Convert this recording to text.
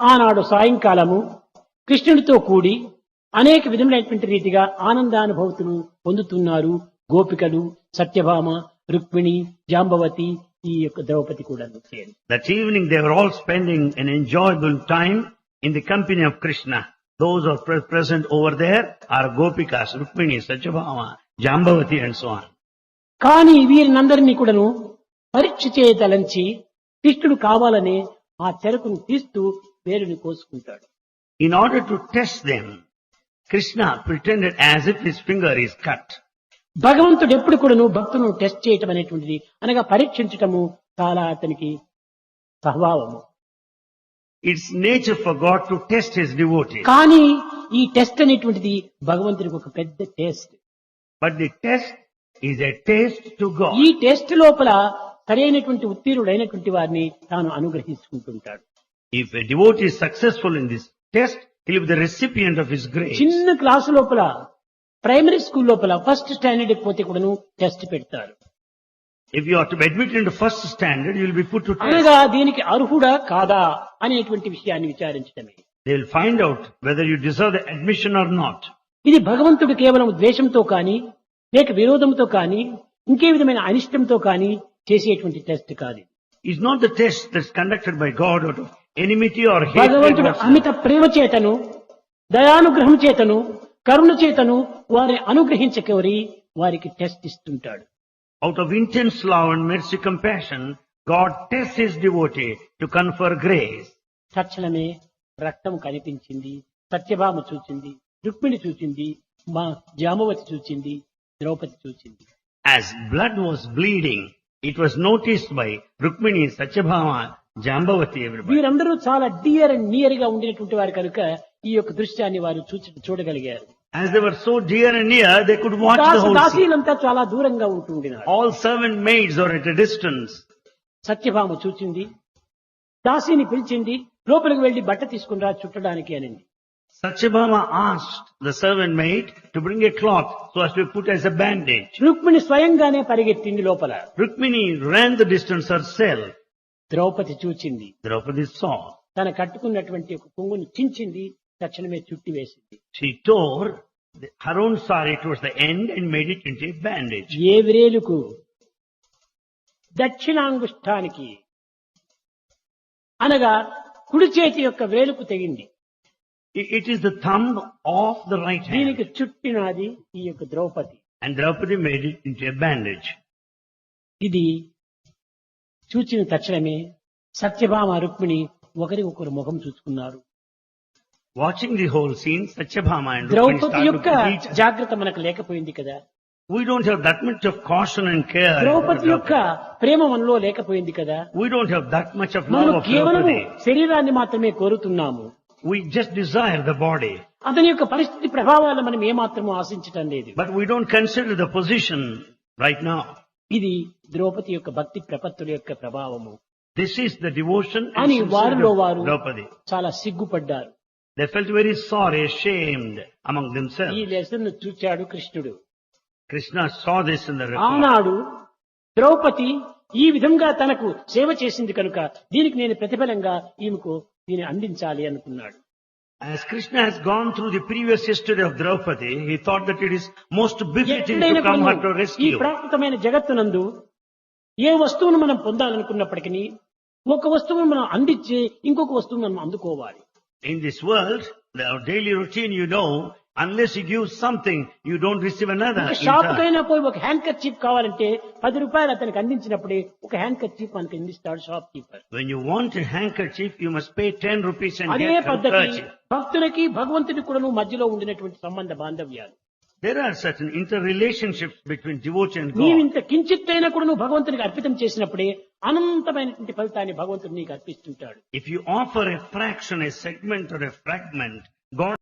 ఆనాడు సాయంకాలము కృష్ణుడితో కూడి అనేక విధములైనటువంటి రీతిగా ఆనందానుభవతను పొందుతున్నారు గోపికలు సత్యభామ రుక్మిణి జాంబవతి ఈ యొక్క ద్రౌపది కూడా that evening they were all spending an enjoyable time in company of Krishna those are present over there are gopikas Rukmini Satyabhama Jambavati and so కానీ వీరినందరినీ కూడాను పరీక్ష చేయ తలంచి కృష్ణుడు కావాలనే ఆ చెరకును తీస్తూ వేరుని కోసుకుంటాడు In order to test them, Krishna pretended as if his finger is cut. భగవంతుడు ఎప్పుడు కూడాను భక్తులను టెస్ట్ చేయటం అనేటువంటిది అనగా పరీక్షించటము చాలా అతనికి స్వభావము It's nature for God to test his devotees. కానీ ఈ టెస్ట్ అనేటువంటిది భగవంతుడికి ఒక పెద్ద test But the test is a taste to God. ఈ టెస్ట్ లోపల సరైనటువంటి ఉత్తీర్ణుడైనటువంటి వారిని తాను అనుగ్రహించుకుంటుంటాడు If a devotee is successful in this test, he'll be the recipient of his grace. చిన్న క్లాసు లోపల ప్రైమరీ స్కూల్ లోపల ఫస్ట్ స్టాండర్డ్ పోతే కూడాను టెస్ట్ పెడతారు If you are to be admitted into first standard, you will be put to test. అనగా దీనికి అర్హుడా కాదా అనేటువంటి విషయాన్ని విచారించడమే They will find out whether you deserve the admission or not. ఇది భగవంతుడు కేవలం ద్వేషంతో కానీ లేక విరోధంతో కానీ ఇంకే విధమైన అనిష్టంతో కానీ చేసేటువంటి టెస్ట్ కాదు It's not the test that's conducted by God out of భగవంతుడు అమిత ప్రేమ చేతను దయానుగ్రహం చేతను కరుణ చేతను వారిని అనుగ్రహించకవరి వారికి test ఇస్తుంటాడు. Out of intense love and mercy compassion God test is devoted to confer grace తక్షణమే రక్తం కనిపించింది సత్యభామ చూచింది రుక్మిణి చూచింది మా జామవతి చూచింది ద్రౌపది చూచింది. As blood was bleeding it was noticed by Rukmini Satyabhama Everybody. వీరందరూ చాలా డియర్ అండ్ నియర్గా ఉండినటువంటి వారు కనుక ఈ యొక్క దృశ్యాన్ని వారు చూచి చూడగలిగారు As they were so dear and near, they could watch the whole. దాసీలంతా చాలా దూరంగా ఉంటుండినారు All servant maids are at a distance. Satyabhama చూచింది దాసిని పిలిచింది లోపలికి వెళ్ళి బట్ట తీసుకుని రా చుట్టడానికి అనింది the servant maid to bring a cloth so as to be put as a bandage. Rukmini స్వయంగానే పరిగెత్తింది లోపల Rukmini ran the distance herself. Draupadi చూచింది. ద్రౌపది సా తన కట్టుకున్నటువంటి ఒక కొంగుని చించింది తక్షణమే చుట్టి వేసింది. She tore her own sari the end and made it into bandage ఏ విరేలుకు దక్షిణాంగుష్ఠానికి అనగా కుడి చేతి యొక్క వేలుకు తెగింది. It is the thumb of the right దీనికి చుట్టినది ఈ యొక్క Draupadi. And Draupadi made it into bandage ఇది చూచిన తక్షణమే సత్యభామ రుక్మిణి ఒకరి ఒకరు ముఖం చూసుకున్నారు whole scene, Satyabhama and Rukmini Draupadi యొక్క. జాగ్రత్త మనకు లేకపోయింది కదా We don't have that much of caution and care. Draupadi యొక్క ప్రేమ మనలో లేకపోయింది కదా We don't have that much of మనం love of కేవలం Draupadi. శరీరాన్ని మాత్రమే కోరుతున్నాము We just desire the body. అతని యొక్క పరిస్థితి ప్రభావాలు మనం ఏమాత్రము ఆశించటం లేదు But we don't consider the position right now. ఇది ద్రౌపది యొక్క భక్తి ప్రపత్తుల యొక్క ప్రభావము. దిస్ ఈస్ ద డివోషన్ అని వారిలో వారు ద్రౌపది చాలా సిగ్గుపడ్డారు. They felt very sorry shamed among themselves ఈ లెసన్ను చూచాడు కృష్ణుడు. Krishna saw this in the ఆనాడు ద్రౌపది ఈ విధంగా తనకు సేవ చేసింది కనుక దీనికి నేను ప్రతిఫలంగా ఈమెకు దీన్ని అందించాలి అనుకున్నాడు. As Krishna has gone through the previous history of Draupadi, he thought that it is most befitting ఎక్కడైనా to come her to కూడాను ఈ rescue. ప్రాకృతమైన జగత్తునందు ఏ వస్తువును మనం పొందాలనుకున్నప్పటికీ ఒక వస్తువును మనం అందించి ఇంకొక వస్తువును మనం అందుకోవాలి In this world, our daily routine, you know, unless you give something, you don't receive another. ఒక in షాప్ turn. కైనా పోయి ఒక హ్యాండ్ చీప్ కావాలంటే పది రూపాయలు అతనికి అందించినప్పుడే ఒక హ్యాండ్ చీప్ మనకి అందిస్తాడు shop keeper When you want a handkerchief, you must pay 10 rupees and అదే get పద్ధతి handkerchief. భక్తులకి భగవంతుడికి కూడాను మధ్యలో ఉండినటువంటి సంబంధ బాంధవ్యాలు There are certain interrelationships between devotee and నీవు God. ఇంత కించిత్తైనా కూడా నువ్వు భగవంతునికి అర్పితం చేసినప్పుడే అనంతమైనటువంటి ఫలితాన్ని భగవంతుడు నీకు అర్పిస్తుంటాడు If you offer a fraction, a segment or a fragment, God